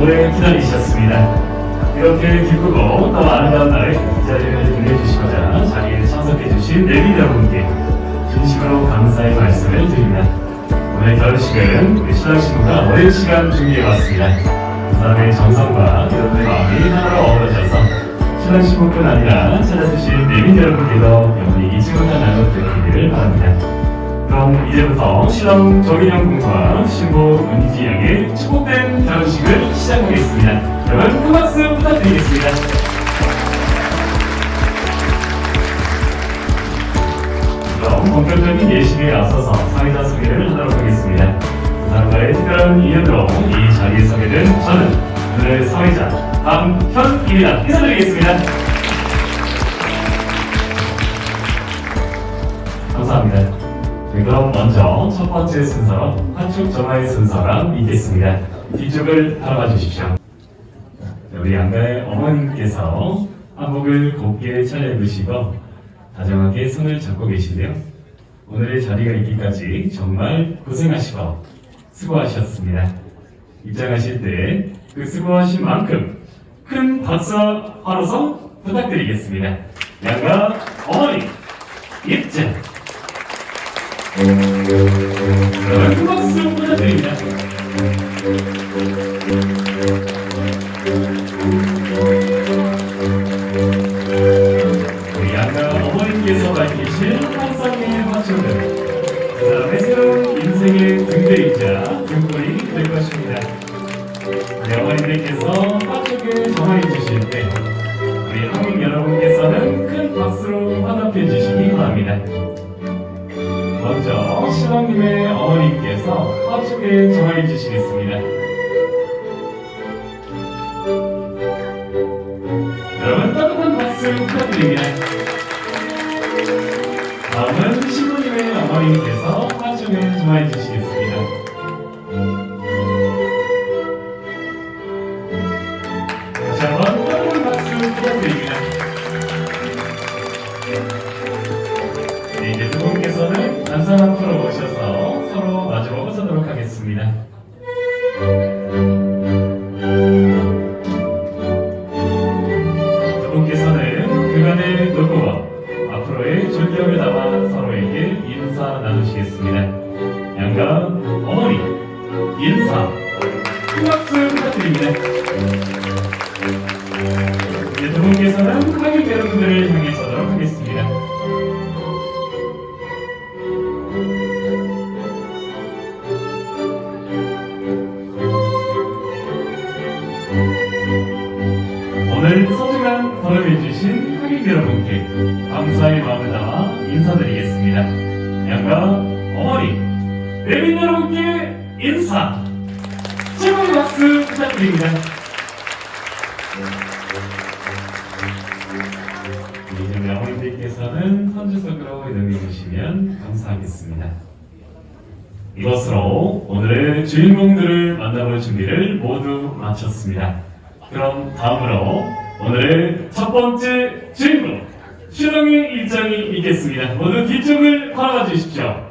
오래 기다리셨습니다. 이렇게 기쁘고 또 아름다운 날에 이 자리를 빛내주시고자 자리에 참석해주신 내빈 여러분께 진심으로 감사의 말씀을 드립니다. 오늘 결혼식은 우리 신랑 신부가 오랜 시간 준비해왔습니다. 그 사람의 정성과 여러분의 마음이 하나로 어우러져서 신랑 신부뿐 아니라 찾아주신 내빈 여러분께도 영원히 잊지 못한 날로 되기를 바랍니다. 그럼 이제부터 신랑 정인영 군과 신부 은지 양의 축복된 결혼식을 시작하겠습니다. 여러분 큰 박수 부탁드리겠습니다. 그럼 본격적인 예식에 앞서서 사회자 소개를 하도록 하겠습니다. 그 사람과의 특별한 인연으로 이 자리에 서게 된 저는 오늘의 사회자 박현입니다. 인사드리겠습니다. 감사합니다. 네, 그럼 먼저 첫 번째 순서로 한축 전화의 순서가 있겠습니다. 뒤쪽을 바라봐 주십시오. 네, 우리 양가의 어머님께서 한복을 곱게 차려입으시고 다정하게 손을 잡고 계신데요. 오늘의 자리가 있기까지 정말 고생하시고 수고하셨습니다. 입장하실 때 그 수고하신 만큼 큰 박수 환호성 부탁드리겠습니다. 양가 어머니 입장. 여러분 큰 박수 부탁드 서 화촉에 정화해 주시겠습니다. 여러분 따뜻한 박수 부탁드립니다. 다음은 신부님의 어머님께서 화촉에 정화해 주시겠습니다. 부탁드립니다. 마주보고 서도록 하겠습니다. 감사의 마음을 담아 인사드리겠습니다. 양가 어머니, 내빈 여러분께 인사! 최고의 박수 부탁드립니다. 우리 어머님들께서는 선주석으로 이동해 주시면 감사하겠습니다. 이것으로 오늘의 주인공들을 만나볼 준비를 모두 마쳤습니다. 그럼 다음으로 오늘의 첫 번째 주인공 신랑의 입장이 있겠습니다. 모두 뒤쪽을 바라봐 주십시오.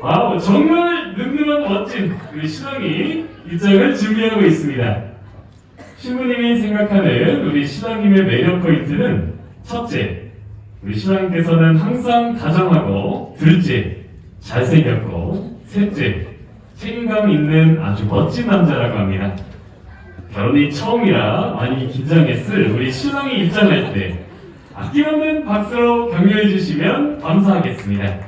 와우 정말 늠름한 멋진 우리 신랑이 입장을 준비하고 있습니다. 신부님이 생각하는 우리 신랑님의 매력 포인트는 첫째, 우리 신랑께서는 항상 다정하고 둘째, 잘생겼고 셋째, 책임감 있는 아주 멋진 남자라고 합니다. 결혼이 처음이라 많이 긴장했을 우리 신랑이 입장할 때 아낌없는 박수로 격려해 주시면 감사하겠습니다.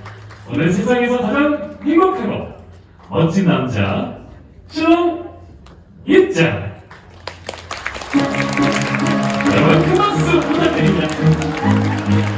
오늘 세상에서 가장 행복하고 멋진 남자 신랑 입장! 여러분 큰 박수 부탁드립니다.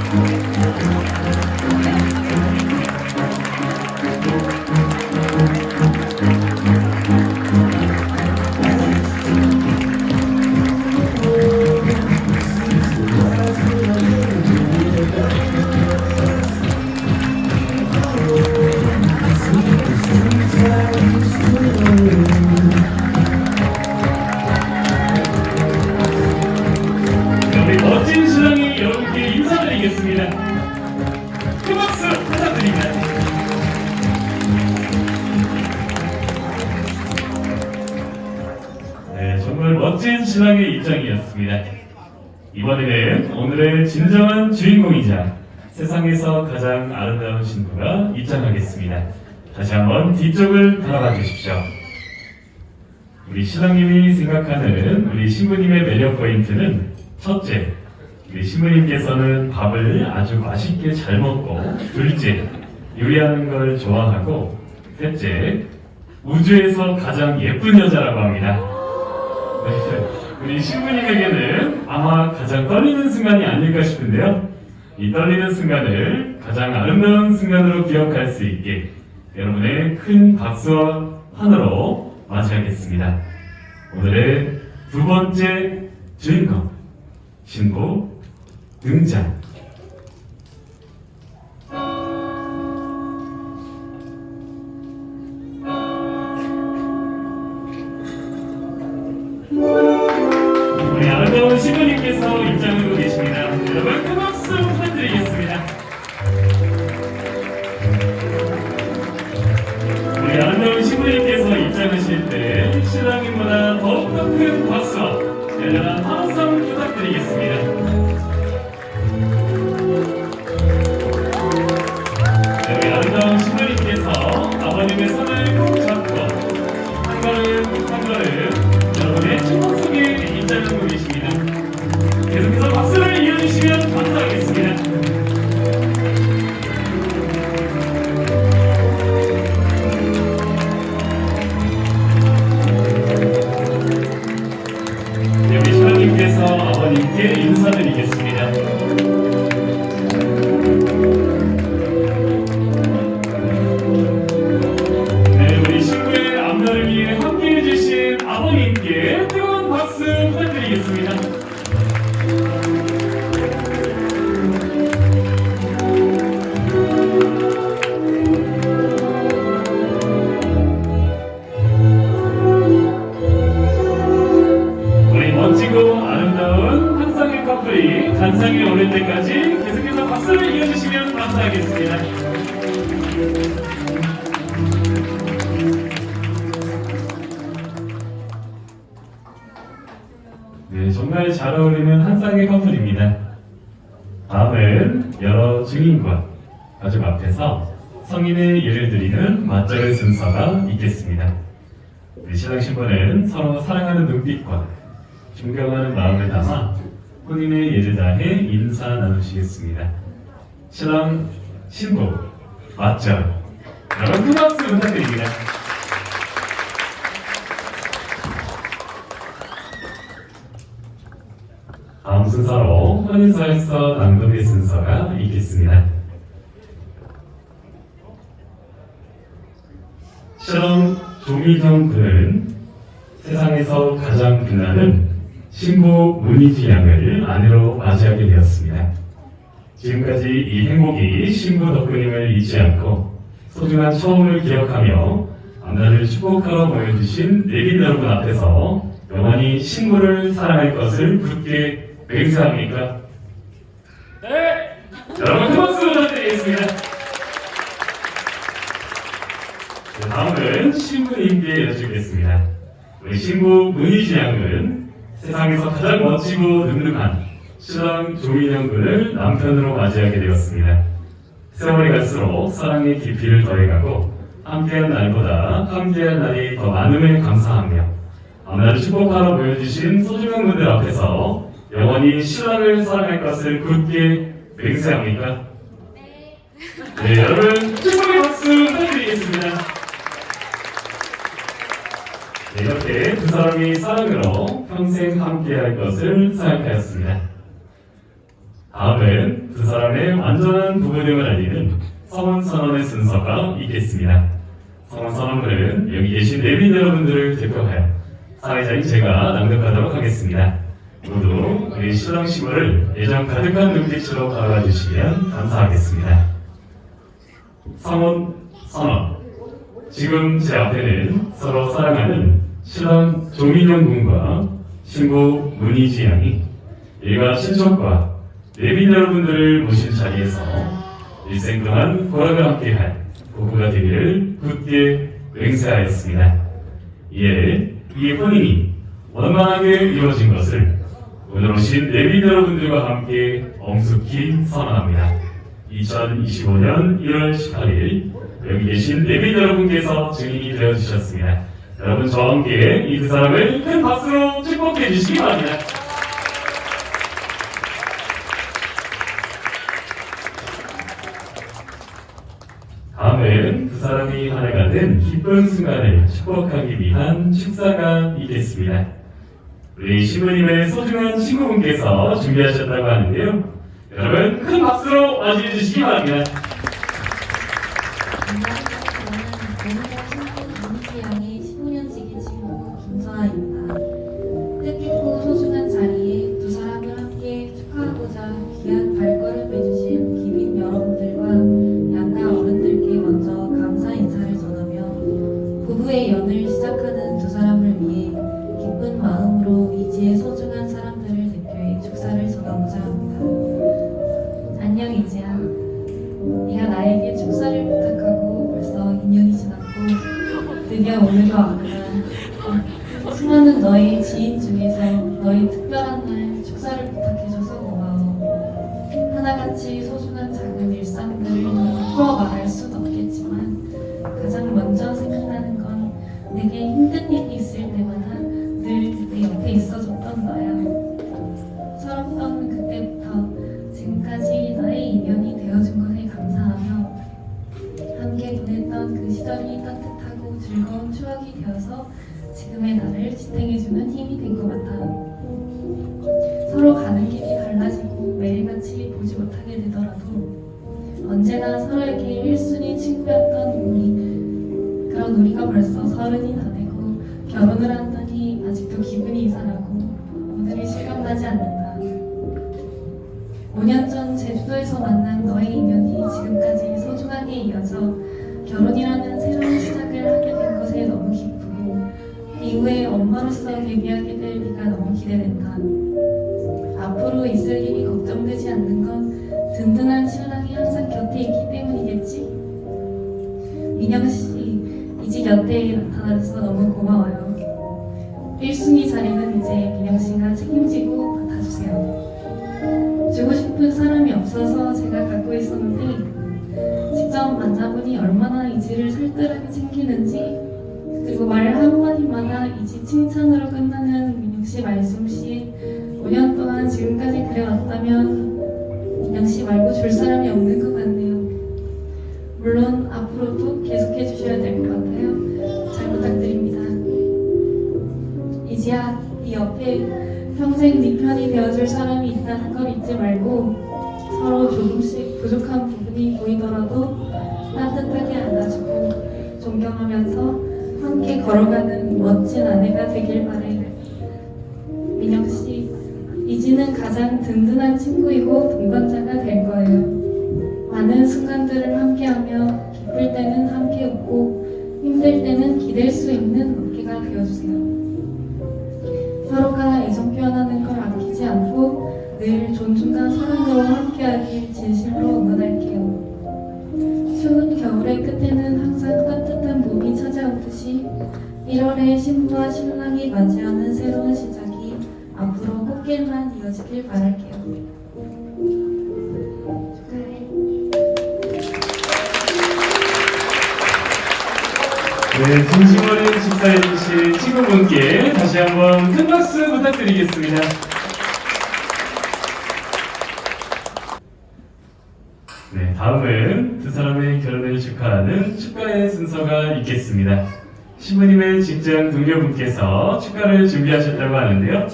하겠습니다. 다시 한번 뒤쪽을 바라봐 주십시오. 우리 신랑님이 생각하는 우리 신부님의 매력 포인트는 첫째, 우리 신부님께서는 밥을 아주 맛있게 잘 먹고 둘째, 요리하는 걸 좋아하고 셋째, 우주에서 가장 예쁜 여자라고 합니다. 네, 우리 신부님에게는 아마 가장 떨리는 순간이 아닐까 싶은데요. 이 떨리는 순간을 가장 아름다운 순간으로 기억할 수 있게 여러분의 큰 박수와 환호로 맞이하겠습니다. 오늘의 두 번째 주인공, 신부 등장. 입장하실 때 신랑님보다 더욱더 큰 박수와 열렬한 환호성 부탁드리겠습니다. 신랑 신부는 서로 사랑하는 눈빛과 존경하는 마음을 담아 혼인의 예를 다해 인사 나누시겠습니다. 신랑 신부 맞절 여러분 큰 박수 부탁드립니다. 다음 순서로 혼인서에서 낭독의 순서가 있겠습니다. 조미경 군은 세상에서 가장 빛나는 신부 문희지 양을 아내로 맞이하게 되었습니다. 지금까지 이 행복이 신부 덕분임을 잊지 않고 소중한 처음을 기억하며 앞날을 축복하러 모여주신 내빈 여러분 앞에서 영원히 신부를 사랑할 것을 굳게 맹세합니까? 네! 여러분 큰 박수 부탁드리겠습니다. 네, 다음은 신부님께 여쭙겠습니다. 우리 신부 문희주 양은 세상에서 가장 멋지고 늠름한 신랑 조민영 군을 남편으로 맞이하게 되었습니다. 세월이 갈수록 사랑의 깊이를 더해가고 함께한 날보다 함께한 날이 더 많음에 감사하며 앞날을 축복하러 보여주신 소중한 분들 앞에서 영원히 신랑을 사랑할 것을 굳게 맹세합니까? 네, 여러분 축복의 박수 부탁드리겠습니다. 네, 이렇게 두 사람이 사랑으로 평생 함께할 것을 생각하였습니다. 다음은 두 사람의 완전한 부부됨을 알리는 성원 선언의 순서가 있겠습니다. 성원 선언문은 여기 계신 내빈 여러분들을 대표하여 사회자인 제가 낭독하도록 하겠습니다. 모두 우리 신랑 신부를 애정 가득한 눈빛으로 바라봐 주시면 감사하겠습니다. 성원 선언 지금 제 앞에는 서로 사랑하는 신랑 조민영 군과 신부 문희지 양이 일가 친척과 내빈 여러분들을 모신 자리에서 일생 동안 고락을 함께할 부부가 되기를 굳게 맹세하였습니다. 이에 이 혼인이 원만하게 이루어진 것을 오늘 오신 내빈 여러분들과 함께 엄숙히 선언합니다. 2025년 1월 18일 여기 계신 내빈 여러분께서 증인이 되어주셨습니다. 여러분 저와 함께 이 두 사람을 큰 박수로 축복해 주시기 바랍니다. 다음은 두 사람이 하나가는 기쁜 순간을 축복하기 위한 축사가 있겠습니다. 우리 신부님의 소중한 친구분께서 준비하셨다고 하는데요. 여러분 큰 박수로 맞이해 주시기 바랍니다. 귀한 발 인연이 되어준 것에 감사하며 함께 보냈던 그 시절이 따뜻하고 즐거운 추억이 되어서 지금의 나를 지탱해주는 힘이 된 것 같아. 서로 가는 길이 달라지고 매일같이 보지 못하게 되더라도 언제나 서로에게 1순위 친구였던 우리. 그런 우리가 벌써 서른이 다 되고 결혼을 한 민영 씨, 이제 곁에 나타나서 너무 고마워요. 1순위 자리는 이제 민영 씨가 책임지고 맡아주세요. 주고 싶은 사람이 없어서 제가 갖고 있었는데 직접 만나보니 얼마나 이지를 살뜰하게 챙기는지 그리고 말 한마디마다 이지 칭찬으로 끝 존경하면서 함께 걸어가는 멋진 아내가 되길 바래. 민영 씨, 이지는 가장 든든한 친구이고 동반자가 될 거예요. 많은 순간들을 함께하며 기쁠 때는 함께 웃고 힘들 때는 기댈 수 있는 어깨가 되어주세요. 서로가 애정 표현하는 걸 아끼지 않고 늘 존중과 사랑으로 함께하길 진실로 1월에 신부와 신랑이 맞이하는 새로운 시작이 앞으로 꽃길만 이어지길 바랄게요. 네, 진심 어린 축사해주신 친구분께 다시 한번 큰 박수 부탁드리겠습니다. 네, 다음은 두 사람의 결혼을 축하하는 축가의 순서가 있겠습니다. 신부님의 직장 동료분께서 축가를 준비하셨다고 하는데요.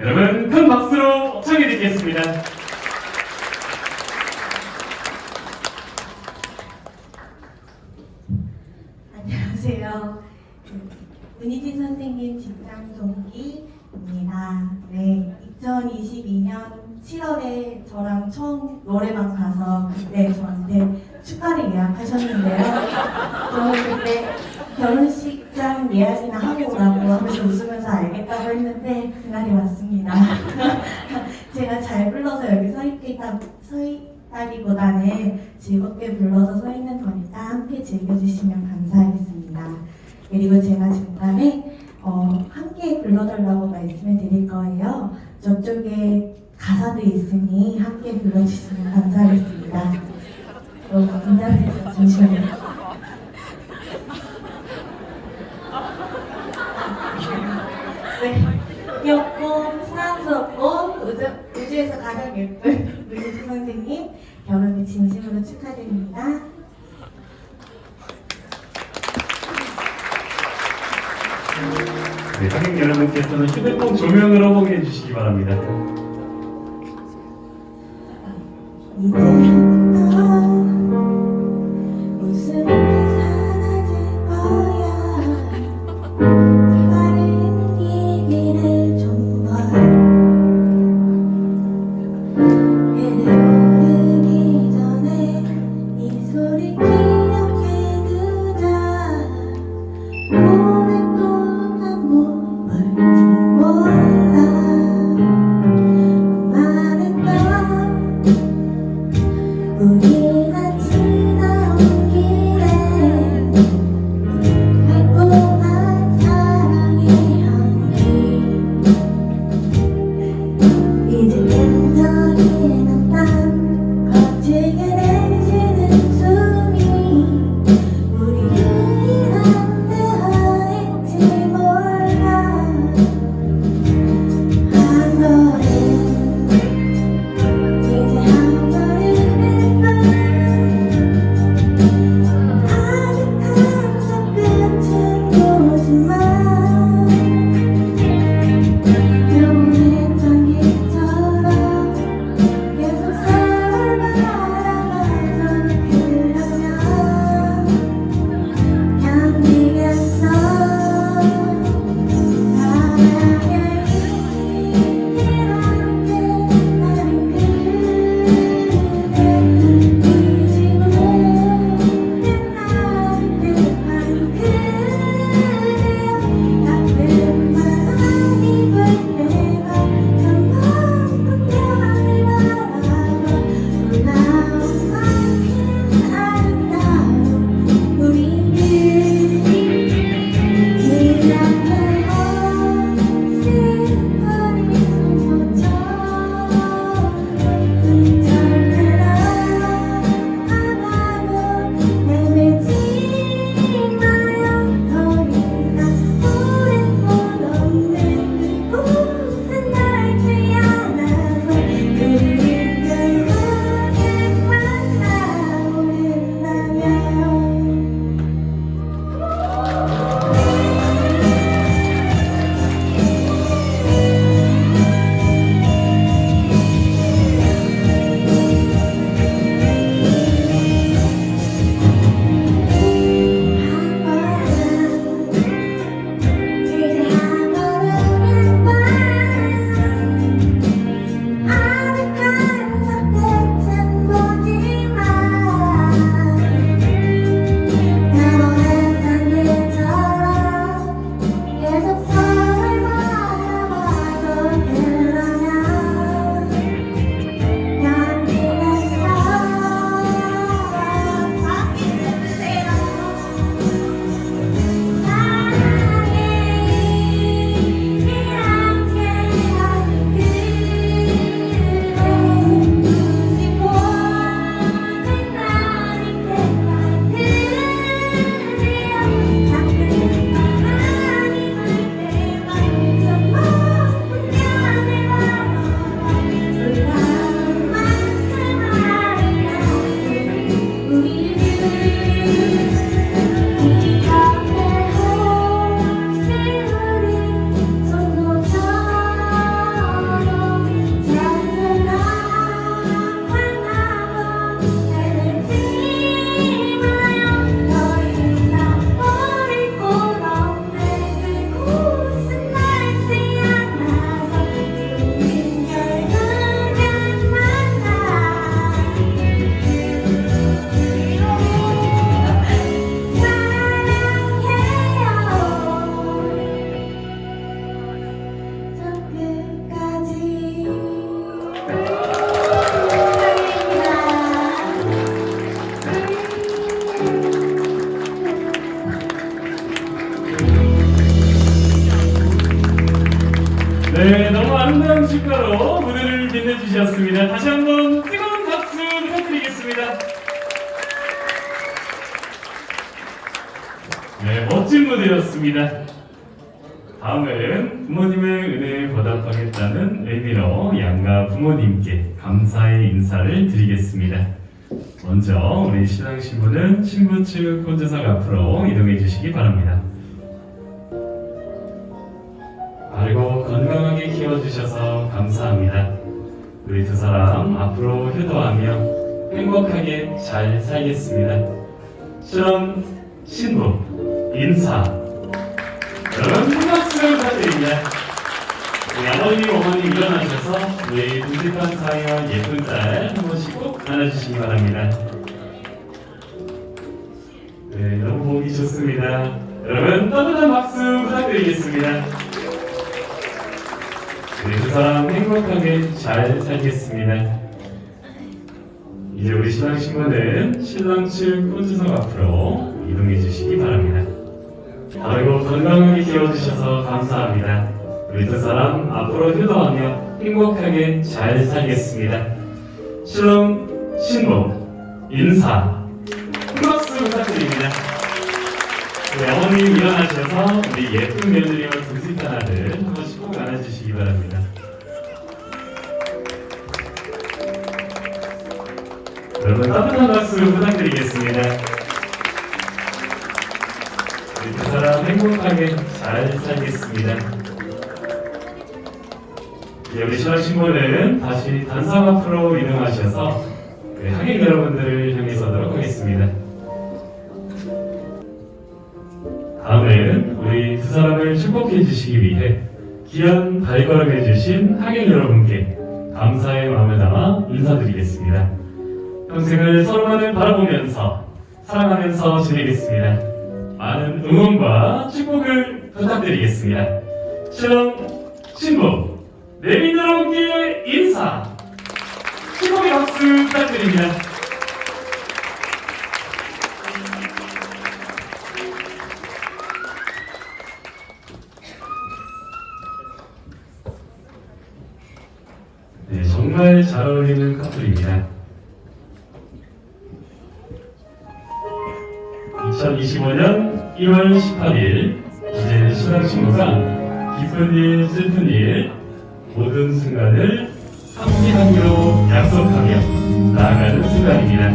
여러분, 큰 박수로 청해 듣겠습니다. 안녕하세요. 문희진 선생님 직장 동기입니다. 네, 2022년 7월에 저랑 처음 노래방 가서 그때 저한테 축가를 예약하셨는데요. 저는 그때 결혼식장 예약이나 하고 오라고 하면서 웃으면서 알겠다고 했는데 그날이 왔습니다. 제가 잘 불러서 여기 서 있다, 서 있다기보다는 즐겁게 불러서 서 있는 거니까 함께 즐겨주시면 감사하겠습니다. 그리고 제가 중간에 어, 함께 불러달라고 말씀을 드릴 거예요. 저쪽에 가사도 있으니 함께 불러주시면 감사하겠습니다. 어, 감사합니다. 잠시만요. 우주에서 가장 예쁜 우리 신 선생님 결혼을 진심으로 축하드립니다. 네, 선생님 여러분께서는 휴대폰 조명으로 보게 해주시기 바랍니다. 네, 멋진 무대였습니다. 다음은 부모님의 은혜에 보답하겠다는 의미로 양가 부모님께 감사의 인사를 드리겠습니다. 먼저 우리 신랑 신부는 신부 측 혼자석 앞으로 이동해 주시기 바랍니다. 바르고 건강하게 키워주셔서 감사합니다. 우리 두 사람 앞으로 효도하며 행복하게 잘 살겠습니다. 실험 신부 인사 여러분 큰 박수 부탁드립니다. 우리 아버님 어머니 일어나셔서 우리 듬직한 사이와 예쁜 딸한 번씩 꼭 안아주시기 바랍니다. 네, 너무 보기 좋습니다. 여러분 따뜻한 박수 부탁드리겠습니다. 우리 두 사람 행복하게 잘 살겠습니다. 이제 우리 신랑 신부는 신랑 측 혼주석 앞으로 이동해 주시기 바랍니다. 아이고 건강하게 키워주셔서 감사합니다. 우리 두 사람 앞으로 효도하며 행복하게 잘 살겠습니다. 신랑 신부 인사 큰 박수 부탁드립니다. 우리 어머님 일어나셔서 우리 예쁜 며느리와 듬직한 아들 한 번씩 꼭 안아주시기 바랍니다. 여러분 따뜻한 박수 부탁드리겠습니다. 두 사람 행복하게 잘 살겠습니다. 이제 우리 신랑 신부는 다시 단상 앞으로 이동하셔서 우리 하객 여러분들을 향해 서도록 하겠습니다. 다음은 우리 두 사람을 축복해 주시기 위해 귀한 발걸음 해 주신 하객 여러분께 감사의 마음을 담아 인사드리겠습니다. 평생을 서로만을 바라보면서 사랑하면서 지내겠습니다. 많은 응원과 축복을 부탁드리겠습니다. 신랑 신부 내민 여러분께 인사 축복의 박수 부탁드립니다. 네, 정말 잘 어울리는 커플입니다. 2025년 1월 18일 이제 신랑 신부가 기쁜 일 슬픈 일 모든 순간을 함께하기로 약속하며 나아가는 순간입니다.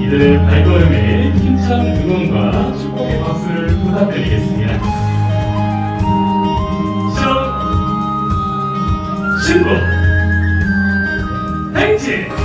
이들의 발걸음에 힘찬 응원과 축복의 박수를 부탁드리겠습니다. 신랑 신부 행진!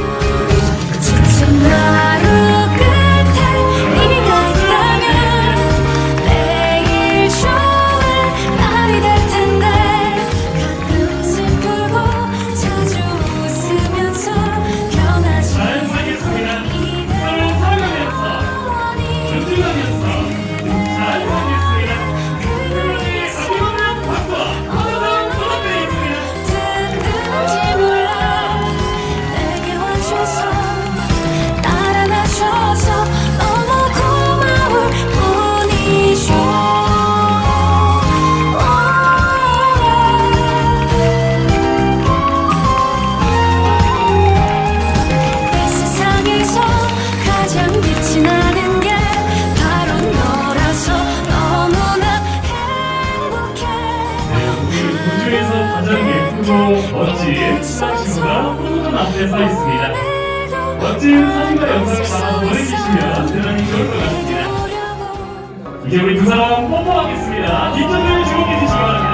가장 예쁘고 멋진 신랑신부가 후보전 앞에 서 있습니다. 멋진 사진과 영상을 보내주시면 대단히 좋을 것 같습니다. 이제 우리 두 사람 뽀뽀하겠습니다. 뒷전을 주목해 주시기 바랍니다.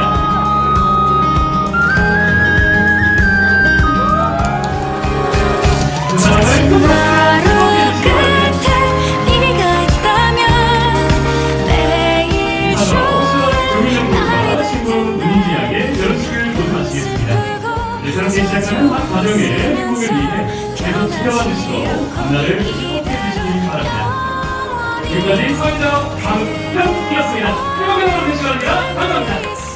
두 사람을 큰 한 가정의 행복을 위해 계속 지켜봐 주시고 앞날을 축복해 주시기 바랍니다. 지금까지 서희정 강평이었습니다. 행복한 하루 되시기 바랍니다. 감사합니다.